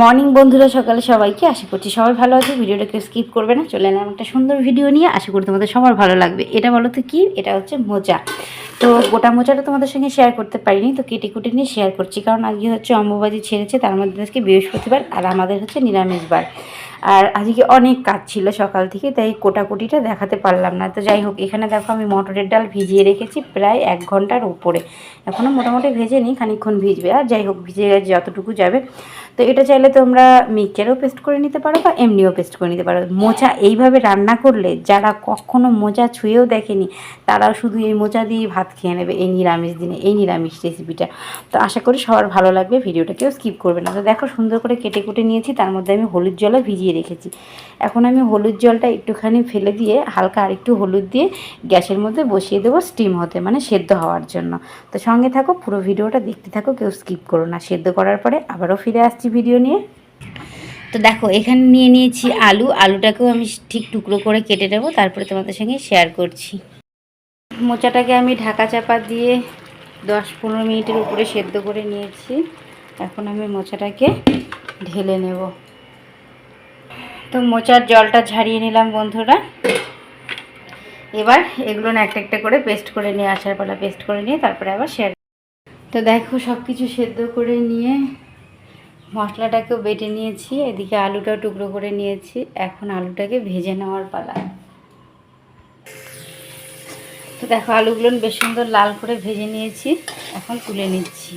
Morning বন্ধুরা, সকালে সবাইকে আশা করছি সবাই ভালো আছে। ভিডিওটাকে স্কিপ করবে না, চলে এলাম একটা সুন্দর ভিডিও নিয়ে। আশা করি তোমাদের সবার ভালো লাগবে। এটা বলো তো কী? এটা হচ্ছে মোজা তো গোটা মোজাটা তোমাদের সঙ্গে শেয়ার করতে পারিনি, তো কেটে কুটে নিয়ে শেয়ার করছি। কারণ আজকে হচ্ছে অম্বুবাজি ছেড়েছে, তার মধ্যে আজকে বৃহস্পতিবার, আর আমাদের হচ্ছে নিরামিষ বার আর আজকে অনেক কাজ ছিল সকাল থেকে, তাই কোটাকুটিটা দেখাতে পারলাম না। তো যাই হোক, এখানে দেখো আমি মটরের ডাল ভিজিয়ে রেখেছি প্রায় এক ঘণ্টার উপরে। এখনও মোটামুটি ভেজে নিই, খানিকক্ষণ ভিজবে। আর যাই হোক, ভিজে গেছে যতটুকু যাবে। তো এটা চাইলে তোমরা মিক্সচারেও পেস্ট করে নিতে পারো বা এমনিও পেস্ট করে নিতে পারো। মোচা এইভাবে রান্না করলে যারা কখনো মোচা ছুঁয়েও দেখেনি, তারাও শুধু এই মোচা দিয়ে ভাত খেয়ে নেবে এই নিরামিষ দিনে, এই নিরামিষ রেসিপিটা তো আশা করি সবার ভালো লাগবে, ভিডিওটা কেউ স্কিপ করবে না। তো দেখো সুন্দর করে কেটে কুটে নিয়েছি, তার মধ্যে আমি হলুদ জলে ভিজিয়ে রেখেছি। এখন আমি হলুদ জলটা একটুখানি ফেলে দিয়ে হালকা আরেকটু হলুদ দিয়ে গ্যাসের মধ্যে বসিয়ে দেবো স্টিম হতে মানে সেদ্ধ হওয়ার জন্য। তো সঙ্গে থাকো, পুরো ভিডিওটা দেখতে থাকো, কেউ স্কিপ করো না। সেদ্ধ করার পরে আবারও ফিরে আসছি ভিডিও নিয়ে। তো দেখো, এখানে নিয়ে নিয়েছি আলু। আলুটাকেও আমি ঠিক টুকরো করে কেটে নেব, তারপরে তোমাদের সঙ্গে শেয়ার করছি। মোচাটাকে আমি ঢাকা চাপা দিয়ে দশ পনেরো মিনিটের উপরে সেদ্ধ করে নিয়েছি। এখন আমি মোচাটাকে ঢেলে নেব। তো মোচার জলটা ঝাড়িয়ে নিলাম বন্ধুরা। এবার এগুলো না একটা একটা করে পেস্ট করে নিয়ে আসার পালা পেস্ট করে নিয়ে তারপরে আবার শেয়ার তো দেখো সব কিছু সেদ্ধ করে নিয়ে মশলাটাকেও বেটে নিয়েছি, এদিকে আলুটাও টুকরো করে নিয়েছি, এখন আলুটাকে ভেজে নেওয়ার পালা। তো দেখো আলুগুলো বেশ সুন্দর লাল করে ভেজে নিয়েছি, এখন তুলে নিচ্ছি।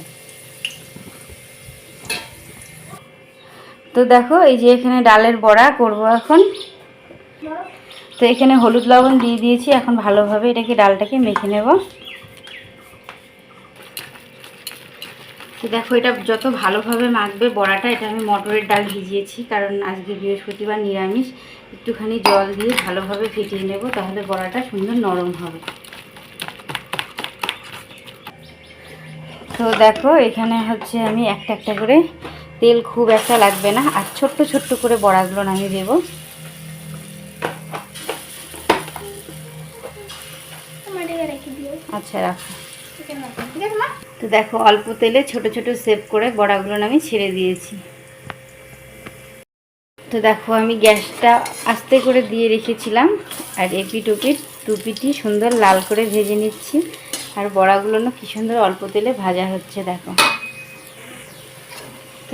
তো দেখো, এই যে এখানে ডালের বড়া করব এখন। তো এখানে হলুদ লবণ দিয়ে দিয়েছি, এখন ভালোভাবে এটাকে ডালটাকে মেখে নেব। তো দেখো, এটা যত ভালোভাবে মাখবে বড়াটা, এটা আমি মটরের ডাল ভিজিয়েছি, কারণ আজকে বৃহস্পতিবার নিরামিষ। একটুখানি জল দিয়ে ভালোভাবে ফেটিয়ে নেব, তাহলে বড়াটা সুন্দর নরম হবে। তো দেখো, এখানে হচ্ছে আমি একটা একটা করে তেল খুব একটা লাগবে না, আর ছোট্ট ছোট্ট করে বড়াগুলো নামিয়ে দেব। আচ্ছা রাখো। তো দেখো, অল্প তেলে ছোট ছোট সেভ করে বড়াগুলো আমি ছেড়ে দিয়েছি। তো দেখো, আমি গ্যাসটা আস্তে করে দিয়ে রেখেছিলাম, আর এপিট ওপিট টুপিটি সুন্দর লাল করে ভেজে নিচ্ছি। আর বড়াগুলো না কী সুন্দর অল্প তেলে ভাজা হচ্ছে, দেখো।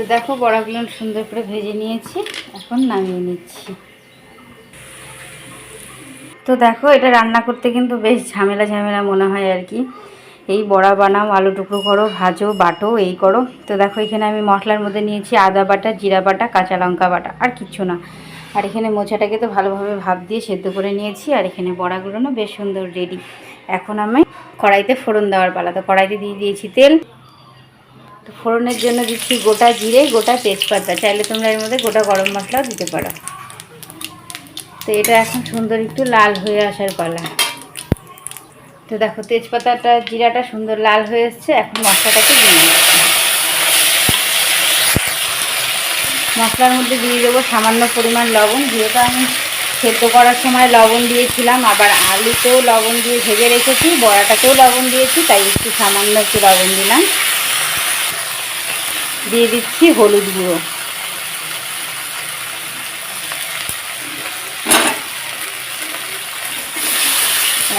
তো দেখো বড়াগুলো সুন্দর করে ভেজে নিয়েছি, এখন নামিয়ে নিচ্ছি। তো দেখো, এটা রান্না করতে কিন্তু বেশ ঝামেলা ঝামেলা মনে হয় আর কি। এই বড়া বানাও, আলু টুকরো করো, ভাজো, বাটো, এই করো। তো দেখো, এখানে আমি মশলার মধ্যে নিয়েছি আদা বাটা, জিরা বাটা, কাঁচা লঙ্কা বাটা, আর কিচ্ছু না। আর এখানে মোচাটাকে তো ভালোভাবে ভাপ দিয়ে সেদ্ধ করে নিয়েছি, আর এখানে বড়াগুলো না বেশ সুন্দর রেডি। এখন আমি কড়াইতে ফোড়ন দেওয়ার পালা। তো কড়াইতে দিয়ে দিয়েছি তেল তো ফোড়নের জন্য দিচ্ছি গোটা জিরে, গোটা তেজপাতা। চাইলে তোমরা এর মধ্যে গোটা গরম মশলাও দিতে পারো। তো এটা এখন সুন্দর একটু লাল হয়ে আসার পালা। তো দেখো, তেজপাতাটা, জিরাটা সুন্দর লাল হয়ে এসছে। এখন মশলাটাকে দিয়ে দিচ্ছি। মশলার মধ্যে দিয়ে দেবো সামান্য পরিমাণ লবণ। যেহেতু আমি সেদ্ধ করার সময় লবণ দিয়েছিলাম, আবার আলুতেও লবণ দিয়ে ভেজে রেখেছি, বড়াটাতেও লবণ দিয়েছি, তাই একটু সামান্য একটু লবণ দিলাম। দিয়ে দিচ্ছি হলুদ গুঁড়ো।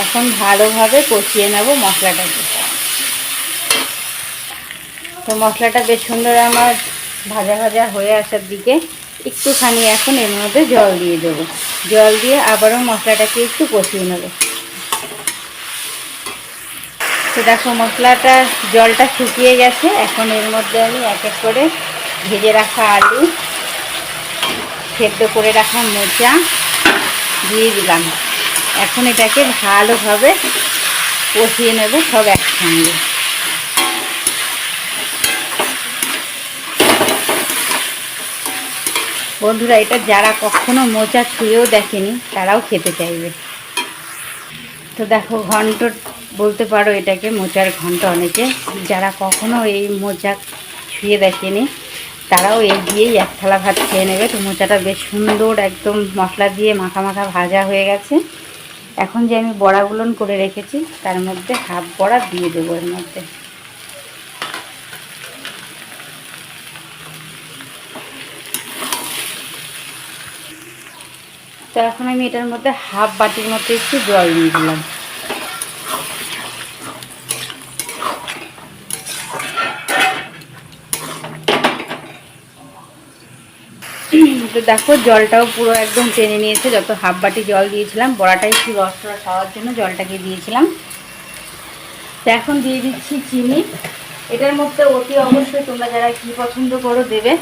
এখন ভালোভাবে কষিয়ে নেব মশলাটাকে। তো মশলাটা বেশ সুন্দর আমার ভাজা ভাজা হয়ে আসার দিকে একটুখানি এখন এর মধ্যে জল দিয়ে দেবো। জল দিয়ে আবারও মশলাটাকে একটু কষিয়ে নেব। তো দেখো মশলাটা, জলটা শুকিয়ে গেছে। এখন এর মধ্যে আমি এক এক করে ভেজে রাখা আলু। সেদ্ধ করে রাখা মোচা দিয়ে দিলাম। এখন এটাকে ভালোভাবে কষিয়ে নেব সব একসঙ্গে। বন্ধুরা, এটা যারা কখনো মোচা ছুঁয়েও দেখেনি, তারাও খেতে চাইবে। তো দেখো ঘন্ট বলতে পারো এটাকে মোচার ঘণ্টা অনেকে। যারা কখনো এই মোচা ছুঁয়ে দেখেনি, তারাও এ দিয়েই এক থালা ভাত খেয়ে নেবে। তো মোচাটা বেশ সুন্দর একদম মশলা দিয়ে মাখা মাখা ভাজা হয়ে গেছে। এখন যে আমি বড়াগুলোন করে রেখেছি, তার মধ্যে হাফ বড়া দিয়ে দেবো এর মধ্যে। তো এখন আমি এটার মধ্যে হাফ বাটির মতো একটু জল দিয়ে দিলাম। তো দেখো, জলটাও পুরো একদম টেনে নিয়েছে। যত হাফ বাটি জল দিয়েছিলাম বড়াটা একটু রস রস হওয়ার জন্য জলটাকে দিয়েছিলাম। তো এখন দিয়ে দিচ্ছি চিনি। এটার মধ্যে অতি অবশ্যই তোমরা যারা ঘি পছন্দ করো দেবে।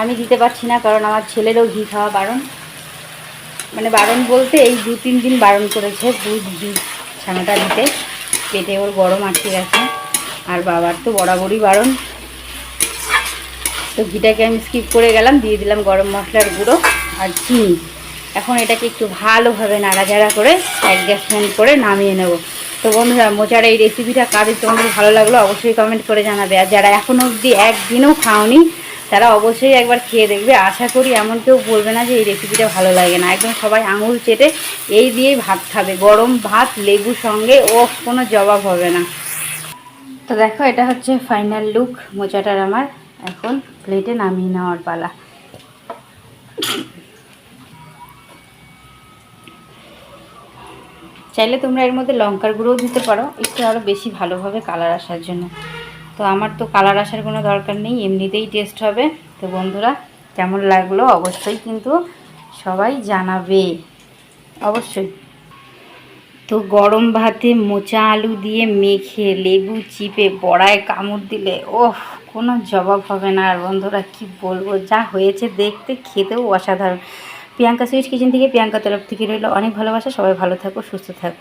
আমি দিতে পারছি না, কারণ আমার ছেলেরও ঘি খাওয়া বারণ। মানে বারণ বলতে এই দু তিন দিন বারণ করেছে দুধ, ঘি ছানাটা দিতে। পেটে ওর গরম আটকে গেছে। আর বাবার তো বরাবরই বারণ। তো ঘিটাকে আমি স্কিপ করে গেলাম, দিয়ে দিলাম গরম মশলার গুঁড়ো আর চিনি। এখন এটাকে একটু ভালোভাবে নাড়াচাড়া করে এক গ্যাস ফ্যান করে নামিয়ে নেব। তো বন্ধুরা, মোচার এই রেসিপিটা কাদের তোমাদের ভালো লাগল অবশ্যই কমেন্ট করে জানাবে। আর যারা এখনও অবধি একদিনও খাওনি, তারা অবশ্যই একবার খেয়ে দেখবে। আশা করি এমন কেউ বলবে না যে এই রেসিপিটা ভালো লাগে না। একদম সবাই আঙুল চেটে এই দিয়েই ভাত খাবে। গরম ভাত, লেবু সঙ্গে ও কোনো জবাব হবে না। তো দেখো, এটা হচ্ছে ফাইনাল লুক মোচাটার আমার। এখন প্লেটে নামিয়ে নেওয়ার পালা। চাইলে তোমরা এর মধ্যে লঙ্কার গুঁড়োও দিতে পারো, একটু আরও বেশি ভালোভাবে কালার আসার জন্য। তো আমার তো কালার আসার কোনো দরকার নেই, এমনিতেই টেস্ট হবে। তো বন্ধুরা, কেমন লাগল অবশ্যই কিন্তু সবাই জানাবে। অবশ্যই। তো গরম ভাতে মোচা আলু দিয়ে মেখে লেবু চিপে বড়ায় কামড় দিলে ওহ কোনো জবাব হবে না। আর বন্ধুরা, কি বলব? যা হয়েছে দেখতে খেতেও অসাধারণ। প্রিয়াঙ্কা সুইট কিচেন থেকে প্রিয়াঙ্কা তরফ থেকে রইল অনেক ভালোবাসা। সবাই ভালো থাকো, সুস্থ থাকো।